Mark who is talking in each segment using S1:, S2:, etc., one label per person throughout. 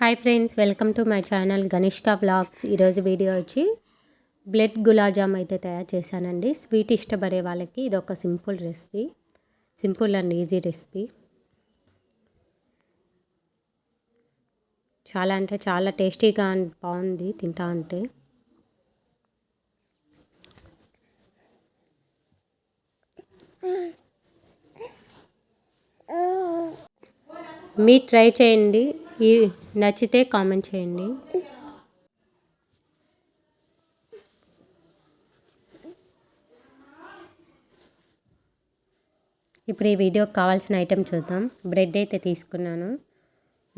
S1: Hi friends welcome to my channel Ganishka vlogs ఈరోజు video వచ్చి bread gulab jamun అయితే తయారు చేశానండి. స్వీట్ ఇష్టపడే వాళ్ళకి ఇది ఒక simple recipe. Simple and easy recipe. చాలా అంటే చాలా టేస్టీగా బాగుంది తింటా ఉంటే. మీరు ట్రై చేయండి. ఈ నచ్చితే కామెంట్ చేయండి. ఇప్పుడు ఈ వీడియోకి కావాల్సిన ఐటెం చూద్దాం. బ్రెడ్ అయితే తీసుకున్నాను.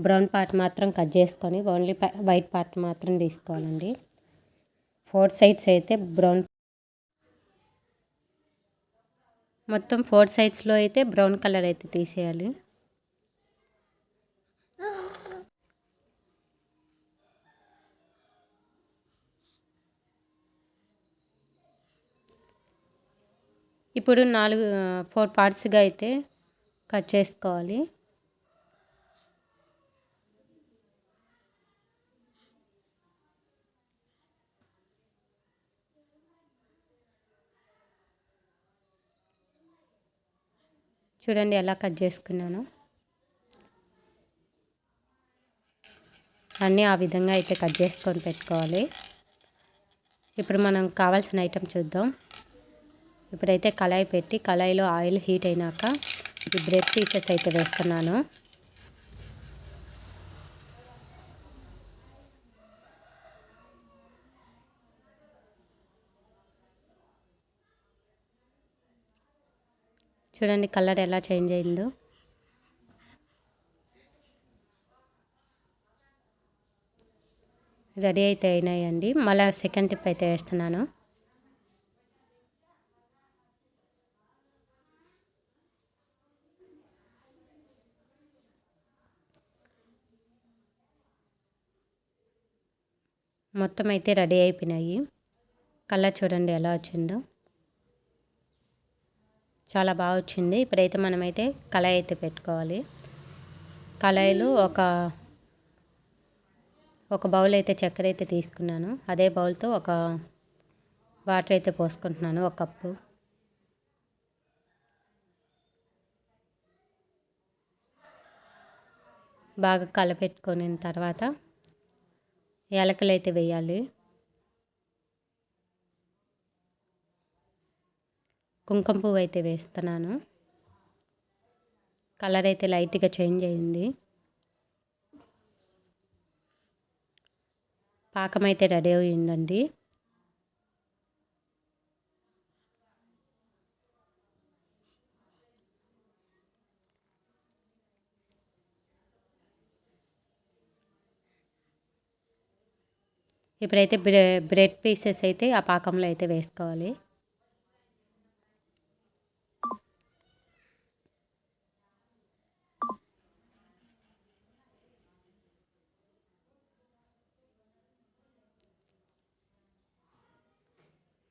S1: బ్రౌన్ పార్ట్ మాత్రం కట్ చేసుకొని ఓన్లీ వైట్ పార్ట్ మాత్రం తీసుకోవాలండి. ఫోర్ సైడ్స్ అయితే బ్రౌన్ మొత్తం ఫోర్ సైడ్స్లో అయితే బ్రౌన్ కలర్ అయితే తీసేయాలి. ఇప్పుడు నాలుగు ఫోర్ పార్ట్స్గా అయితే కట్ చేసుకోవాలి. చూడండి ఎలా కట్ చేసుకున్నాను. అన్నీ ఆ విధంగా అయితే కట్ చేసుకొని పెట్టుకోవాలి. ఇప్పుడు మనం కావాల్సిన ఐటెం చూద్దాం. ఇప్పుడైతే కళాయి పెట్టి కళాయిలో ఆయిల్ హీట్ అయినాక ఈ బ్రెడ్ పీసెస్ అయితే వేస్తున్నాను. చూడండి కలర్ ఎలా చేంజ్ అయిందో. రెడీ అయితే అయినాయండి. మళ్ళీ సెకండ్ టిప్ అయితే వేస్తున్నాను. మొత్తం అయితే రెడీ అయిపోయినాయి. కలర్ చూడండి ఎలా వచ్చిందో. చాలా బాగా వచ్చింది. ఇప్పుడైతే మనమైతే కళాయి అయితే పెట్టుకోవాలి. కళాయిలో ఒక ఒక బౌల్ అయితే చక్కెర అయితే తీసుకున్నాను. అదే బౌల్తో ఒక వాటర్ అయితే పోసుకుంటున్నాను ఒక కప్పు. బాగా కలపెట్టుకుని తర్వాత యాలకులు అయితే వేయాలి. కుంకుమ పువ్వు అయితే వేస్తున్నాను. కలర్ అయితే లైట్గా చేంజ్ అయింది. పాకం అయితే రెడీ అయిందండి. ఇప్పుడైతే బ్రె బ్రెడ్ పీసెస్ అయితే ఆ పాకంలో అయితే వేసుకోవాలి.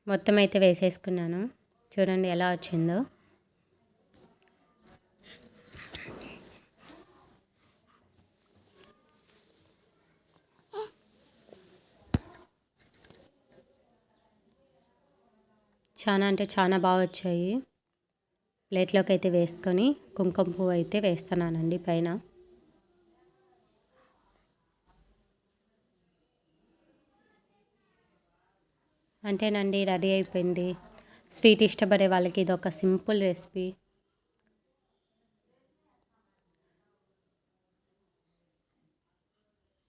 S1: మొత్తం అయితే వేసేసుకున్నాను. చూడండి ఎలా వచ్చిందో. చాలా అంటే చాలా బాగా వచ్చాయి. ప్లేట్లోకి అయితే వేసుకొని కుంకుమ పువ్వు అయితే వేస్తున్నానండి పైన. అంతేనండి రెడీ అయిపోయింది. స్వీట్ ఇష్టపడే వాళ్ళకి ఇది ఒక సింపుల్ రెసిపీ.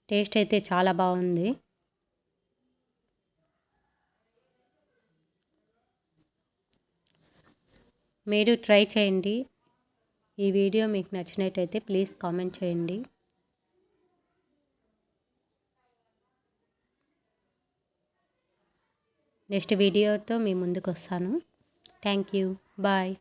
S1: టేస్ట్ అయితే చాలా బాగుంది. మీరు ట్రై చేయండి. ఈ వీడియో మీకు నచ్చినట్టయితే ప్లీజ్ కామెంట్ చేయండి. నెక్స్ట్ వీడియోతో మీ ముందుకు వస్తాను థ్యాంక్ యూ. బాయ్.